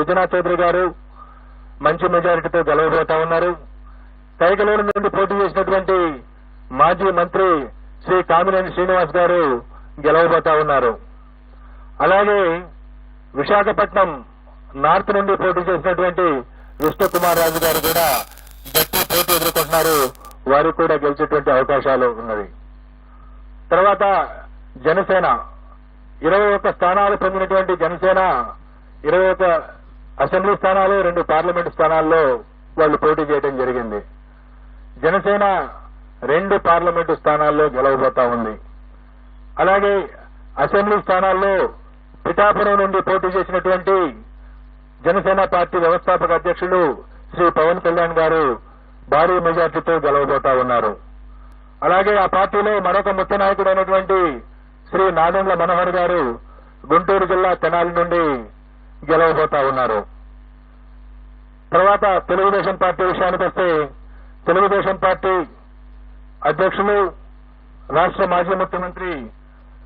సుజనా చౌదరి గారు మంచి మెజారిటీతో గెలవబోతా ఉన్నారు. కైకలూరు నుండి పోటీ చేసినటువంటి మాజీ మంత్రి శ్రీ కామినేని శ్రీనివాస్ గారు గెలవబోతా ఉన్నారు. అలాగే విశాఖపట్నం నార్త్ నుండి పోటీ చేసినటువంటి విష్ణు కుమార్ రాజు గారు కూడా గట్టి పోటీ ఎదుర్కొంటున్నారు. వారికి కూడా గెలిచేటువంటి అవకాశాలు ఉన్నవి. తర్వాత జనసేన. ఇరవై ఒక్క స్థానాలు పొందినటువంటి జనసేన ఇరవై ఒక్క అసెంబ్లీ స్థానాలు రెండు పార్లమెంట్ స్థానాల్లో వాళ్ళు పోటీ చేయడం జరిగింది. జనసేన రెండు పార్లమెంటు స్థానాల్లో గెలవబోతా ఉంది. అలాగే అసెంబ్లీ స్థానాల్లో పిఠాపురం నుండి పోటీ చేసినటువంటి జనసేన పార్టీ వ్యవస్థాపక అధ్యక్షులు శ్రీ పవన్ కళ్యాణ్ గారు భారీ మెజార్టీతో గెలవబోతా ఉన్నారు. అలాగే ఆ పార్టీలో మరొక ముఖ్య నాయకుడైనటువంటి శ్రీ నాదెండ్ల మనోహర్ గారు గుంటూరు జిల్లా తెనాలి నుండి గెలవబోతా ఉన్నారు. తర్వాత తెలుగుదేశం పార్టీ విషయానికి వస్తే తెలుగుదేశం పార్టీ అధ్యక్షులు రాష్ట్ర మాజీ ముఖ్యమంత్రి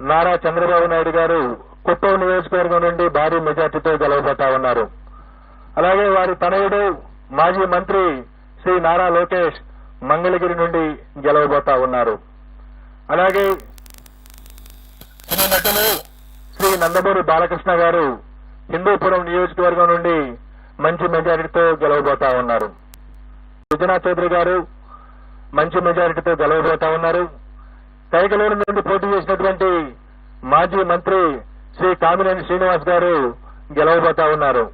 నారా చంద్రబాబు నాయుడు గారు కుప్పం నియోజకవర్గం నుండి భారీ మెజార్టీతో గెలవబోతా ఉన్నారు. అలాగే వారి తనయుడు మాజీ మంత్రి శ్రీ నారా లోకేష్ మంగళగిరి నుండి గెలవబోతా ఉన్నారు. అలాగే నటులు శ్రీ నందమూరి బాలకృష్ణ గారు హిందూపురం నియోజకవర్గం నుండి మంచి మెజారిటీతో గెలవబోతా ఉన్నారు. సుజనా చౌదరి గారు మంచి మెజారిటీతో గెలవబోతా ఉన్నారు. కైకలూరు నుండి పోటీ చేసినటువంటి మాజీ మంత్రి శ్రీ కామినేని శ్రీనివాస్ గారు గెలవబోతా ఉన్నారు.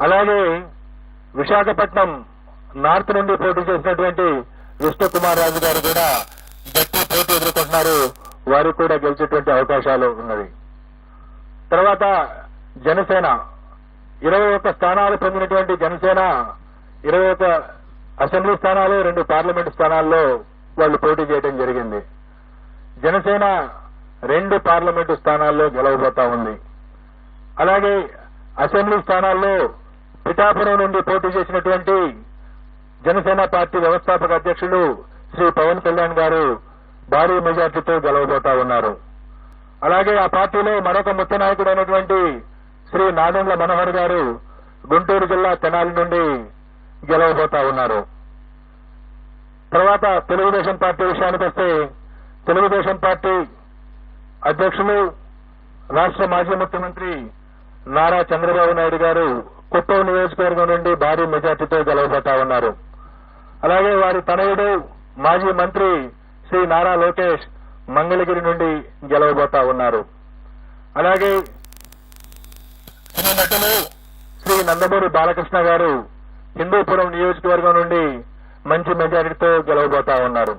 అలాగే విశాఖపట్నం నార్త్ నుండి పోటీ చేసినటువంటి విష్ణుకుమార్ రాజు గారు కూడా గట్టి పోటీ ఎదుర్కొంటున్నారు. వారికి కూడా గెలిచేటువంటి అవకాశాలు ఉన్నవి. తర్వాత జనసేన. ఇరవై ఒక్క స్థానాలు పొందినటువంటి జనసేన ఇరవై ఒక్క అసెంబ్లీ స్థానాలు రెండు పార్లమెంట్ స్థానాల్లో వాళ్ళు పోటీ చేయడం జరిగింది. జనసేన రెండు పార్లమెంటు స్థానాల్లో గెలవబోతా ఉంది. అలాగే అసెంబ్లీ స్థానాల్లో పిఠాపురం నుండి పోటీ చేసినటువంటి జనసేన పార్టీ వ్యవస్థాపక అధ్యక్షుడు శ్రీ పవన్ కళ్యాణ్ గారు భారీ మెజార్టీతో గెలవబోతా ఉన్నారు. అలాగే ఆ పార్టీలో మరొక ముఖ్య నాయకుడైనటువంటి శ్రీ నాదెండ్ల మనోహర్ గారు గుంటూరు జిల్లా తెనాలి నుండి గెలవబోతా ఉన్నారు. తర్వాత తెలుగుదేశం పార్టీ విషయానికి వస్తే తెలుగుదేశం పార్టీ అధ్యక్షులు రాష్ట్ర మాజీ ముఖ్యమంత్రి నారా చంద్రబాబు నాయుడు గారు కుప్పం నియోజకవర్గం నుండి భారీ మెజార్టీతో గెలవబోతా ఉన్నారు. అలాగే వారి తనయుడు మాజీ మంత్రి శ్రీ నారా లోకేష్ మంగళగిరి నుండి గెలవబోతా ఉన్నారు. అలాగే శ్రీ నందమూరి బాలకృష్ణ గారు హిందూపురం నియోజకవర్గం నుండి మంచి మెజారిటీతో గెలవబోతా ఉన్నారు.